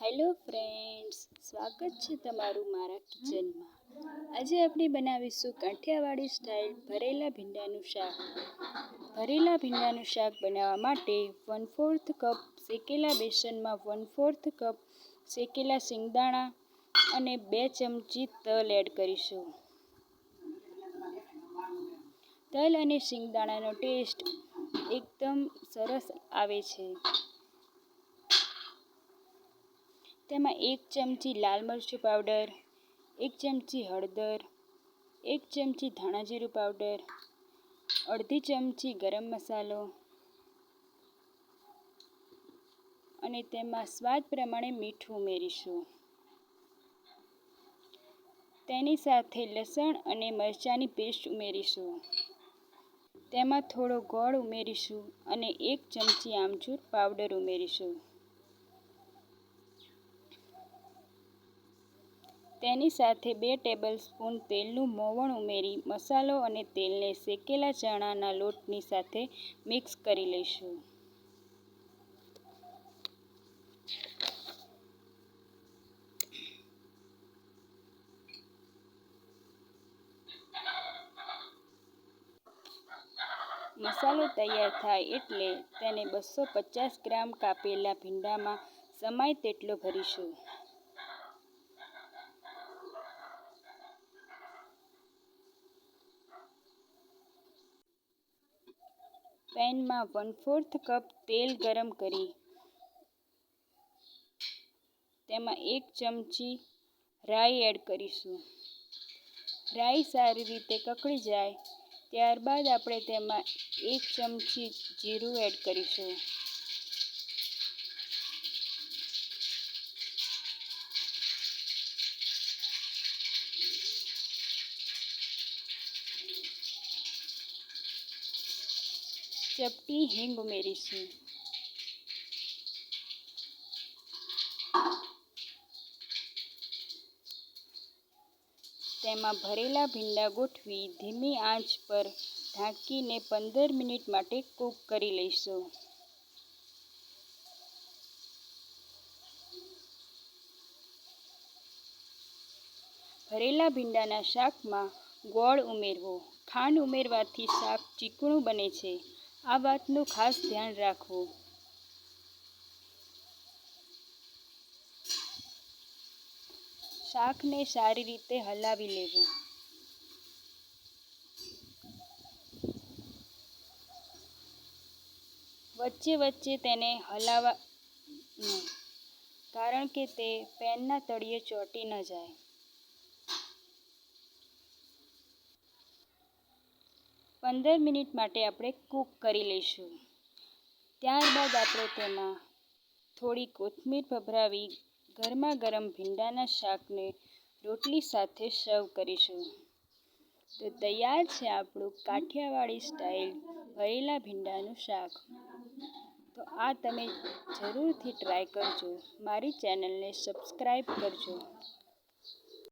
Hello friends, સ્વાગત છે તમારું મારા કિચનમાં. આજે આપણે બનાવીશું કાઠિયાવાડી સ્ટાઇલ ભરેલા ભીંડાનું શાક. ભરેલા ભીંડાનું શાક બનાવવા માટે વન ફોર્થ કપ શેકેલા બેસનમાં વન ફોર્થ કપ શેકેલા શિંગદાણા અને બે ચમચી તલ એડ કરીશું. તલ અને શિંગદાણાનો ટેસ્ટ એકદમ સરસ આવે છે. તેમાં એક ચમચી લાલ મરચું પાવડર, એક ચમચી હળદર, એક ચમચી ધાણા જીરું પાવડર, અડધી ચમચી ગરમ મસાલો અને તેમાં સ્વાદ પ્રમાણે મીઠું ઉમેરીશું. તેની સાથે લસણ અને મરચાંની પેસ્ટ ઉમેરીશું. તેમાં થોડો ગોળ ઉમેરીશું અને એક ચમચી આમચૂર પાવડર ઉમેરીશું. તેની સાથે બે ટેબલ સ્પૂન તેલનું મોવણ ઉમેરી, મસાલો અને તેલને શેકેલા ચણાના લોટની સાથે મિક્સ કરી લઈશું. મસાલો તૈયાર થાય એટલે તેને બસો પચાસ ગ્રામ કાપેલા ભીંડામાં સમાય તેટલો ભરીશું. પેનમાં વન ફોર્થ કપ તેલ ગરમ કરી. તેમાં એક ચમચી રાઈ એડ કરીશું. રાઈ સારી રીતે કકળી જાય, ત્યારબાદ આપણે તેમાં એક ચમચી જીરું એડ કરીશું. ચપટી હિંગ ઉમેરીશું તેમાં ભરેલા ભીંડા ગોઠવી ધીમી આંચ પર ઢાંકીને પંદર મિનિટ માટે કૂક કરી લઈશું. ભરેલા ભીંડાના શાકમાં ગોળ ઉમેરવો. ખાંડ ઉમેરવાથી શાક ચીકણું બને છે. આ વાતનું ખાસ ધ્યાન રાખવું. શાકને સારી રીતે હલાવી લેવું. વચ્ચે વચ્ચે તેને હલાવવા કારણ કે તે પેનના તળિયે ચોંટી ન જાય. પંદર મિનિટ માટે આપણે કૂક કરી લઈશું. ત્યારબાદ આપણે તેમાં થોડી કોથમીર ભભરાવી ગરમા ગરમ ભીંડાના શાકને રોટલી સાથે સર્વ કરીશું. તો તૈયાર છે આપણું કાઠિયાવાડી સ્ટાઇલ ભરેલા ભીંડાનું શાક. તો આ તમે જરૂરથી ટ્રાય કરજો. મારી ચેનલને સબસ્ક્રાઈબ કરજો.